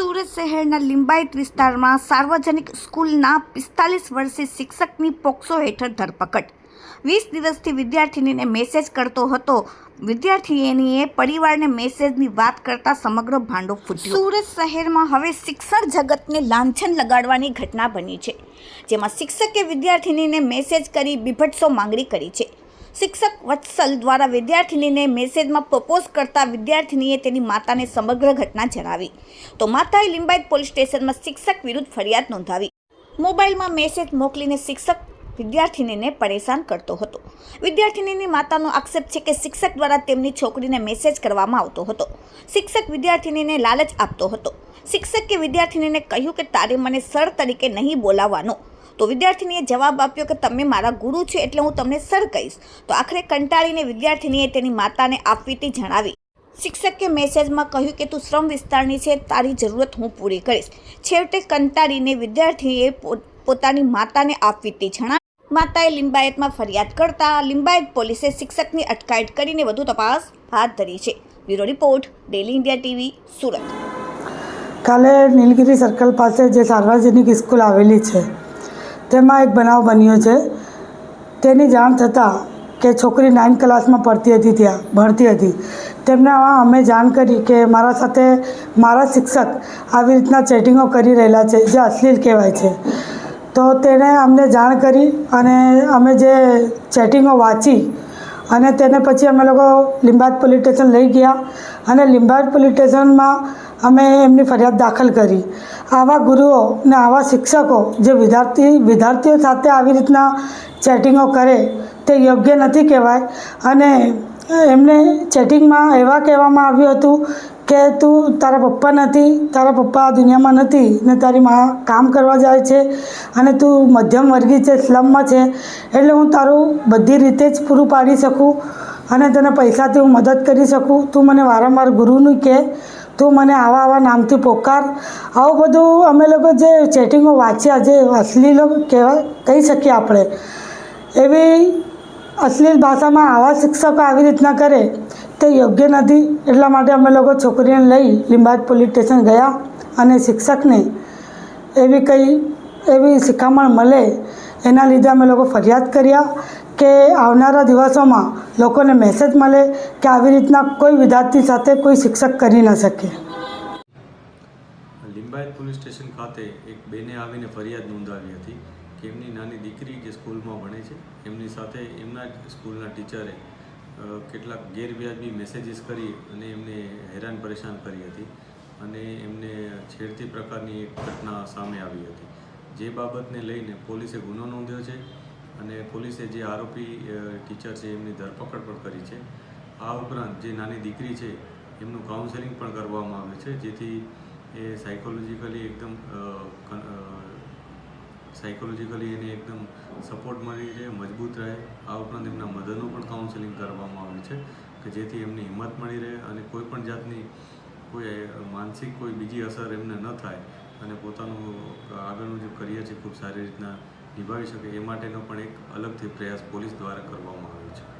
સુરત શહેરના લિંબાયત વિસ્તારમાં સાર્વજનિક સ્કૂલના પિસ્તાલીસ વર્ષીય શિક્ષકની પોક્સો હેઠળ ધરપકડ. વીસ દિવસથી વિદ્યાર્થિનીને મેસેજ કરતો હતો. વિદ્યાર્થીનીએ પરિવારને મેસેજની વાત કરતા સમગ્ર ભાંડો ફૂટ્યો. સુરત શહેરમાં હવે શિક્ષણ જગતને લાંછન લગાડવાની ઘટના બની છે, જેમાં શિક્ષકે વિદ્યાર્થિનીને મેસેજ કરી બીભત્સો માંગણી કરી છે. શિક્ષક વત્સલ દ્વારા વિદ્યાર્થિનીને મેસેજમાં પ્રપોઝ કરતા વિદ્યાર્થિનીએ તેની માતાને સમગ્ર ઘટના જણાવી. તો માતાએ લિંબાયત પોલીસ સ્ટેશનમાં શિક્ષક વિરુદ્ધ ફરિયાદ નોંધાવી. મોબાઈલમાં મેસેજ મોકલીને શિક્ષક વિદ્યાર્થિનીને પરેશાન કરતો હતો. વિદ્યાર્થિનીની માતાનો આક્ષેપ છે કે શિક્ષક દ્વારા તેમની છોકરીને મેસેજ કરવામાં આવતો હતો. શિક્ષક વિદ્યાર્થિનીને લાલચ આપતો હતો. શિક્ષકે વિદ્યાર્થિનીને કહ્યું કે તારે મને સર તરીકે નહીં બોલાવવાનો. તો વિદ્યાર્થીનીએ જવાબ આપ્યો કે તમે મારા ગુરુ છે એટલે હું તમને સર કહીશ. તો આખરે કંટાળીને વિદ્યાર્થીનીએ તેની માતાને આપવીતી જણાવી. શિક્ષકે મેસેજમાં કહ્યું કે, તું શ્રમ વિસ્તારની છે, તારી જરૂરત હું પૂરી કરીશ. છેવટે કંટાળીને વિદ્યાર્થીએ પોતાની માતાને આપવીતી જણાવી. માતાએ લિંબાયતમાં ફરિયાદ કરતા લિંબાયત પોલીસે શિક્ષકની અટકાયત કરીને વધુ તપાસ હાથ ધરી છે. Bureau report daily India TV, Surat. કાલે નીલગીરી સર્કલ પાસે જે સાર્વજનિક સ્કૂલ આવેલી છે તેમાં એક બનાવ બન્યો છે. તેની જાણ થતાં કે છોકરી નાઇન ક્લાસમાં પડતી હતી ત્યાં ભણતી હતી. તેમને અમે જાણ કરી કે મારા સાથે મારા શિક્ષક આવી રીતના ચેટિંગો કરી રહેલા છે, જે અશ્લીલ કહેવાય છે. તો તેણે અમને જાણ કરી અને અમે જે ચેટિંગો વાંચી અને તેને પછી અમે લોકો લીંબાદ પોલીસ સ્ટેશન લઈ ગયા અને લીંબાદ પોલીસ સ્ટેશનમાં અમે એમની ફરિયાદ દાખલ કરી. આવા ગુરુઓ ને આવા શિક્ષકો જે વિદ્યાર્થી, વિદ્યાર્થીઓ સાથે આવી રીતના ચેટિંગો કરે તે યોગ્ય નથી કહેવાય. અને એમને ચેટિંગમાં એવા કહેવામાં આવ્યું હતું કે, તું તારા પપ્પા નથી, તારા પપ્પા આ દુનિયામાં નથી ને તારી મા કામ કરવા જાય છે અને તું મધ્યમ વર્ગી છે, સ્લમમાં છે. એટલે હું તારું બધી રીતે જ પૂરું પાડી શકું અને તને પૈસાથી હું મદદ કરી શકું. તું મને વારંવાર ગુરુનું કહે તું મને આવા આવા નામથી પોકાર. આવું બધું અમે લોકો જે ચેટિંગો વાંચ્યા, જે અશ્લીલો કહેવાય, કહી શકીએ આપણે. એવી અશ્લીલ ભાષામાં આવા શિક્ષકો આવી રીતના કરે, તે યોગ્ય નથી. એટલા માટે અમે લોકો છોકરીને લઈ લીંબાદ પોલીસ સ્ટેશન ગયા અને શિક્ષકને એવી કંઈ એવી શિખામણ મળે, એના લીધે અમે લોકો ફરિયાદ કર્યા. કે આવનારા દિવસોમાં લોકોને મેસેજ મળે કે આવી રીતના કોઈ વિદ્યાર્થી સાથે કોઈ શિક્ષક કરી ન શકે. લિંબાયત પોલીસ સ્ટેશન ખાતે એક બેને આવીને ફરિયાદ નોંધાવી હતી કે એમની નાની દીકરી જે સ્કૂલમાં ભણે છે, એમની સાથે એમના સ્કૂલના ટીચરે કેટલાક ગેરવ્યાજબી મેસેજીસ કરી અને એમને હેરાન પરેશાન કરી હતી અને એમને છેડતી પ્રકારની એક ઘટના સામે આવી હતી. જે બાબતને લઈને પોલીસે ગુનો નોંધ્યો છે. અને પોલીસે જે આરોપી ટીચર છે, એમની ધરપકડ પણ કરી છે. આ ઉપરાંત જે નાની દીકરી છે, એમનું કાઉન્સેલિંગ પણ કરવામાં આવ્યું છે, જેથી એ સાયકોલોજીકલી એકદમ સાયકોલોજીકલી એને એકદમ સપોર્ટ મળી રહે, મજબૂત રહે. આ ઉપરાંત એમના મધરનું પણ કાઉન્સેલિંગ કરવામાં આવ્યું છે, કે જેથી એમને હિંમત મળી રહે અને કોઈ પણ જાતની કોઈ માનસિક કોઈ બીજી અસર એમને ન થાય અને પોતાનું આગળનું જે કરિયર છે, ખૂબ સારી રીતના નિભાવી શકે એ માટેનો પણ એક અલગથી પ્રયાસ પોલીસ દ્વારા કરવામાં આવ્યો છે.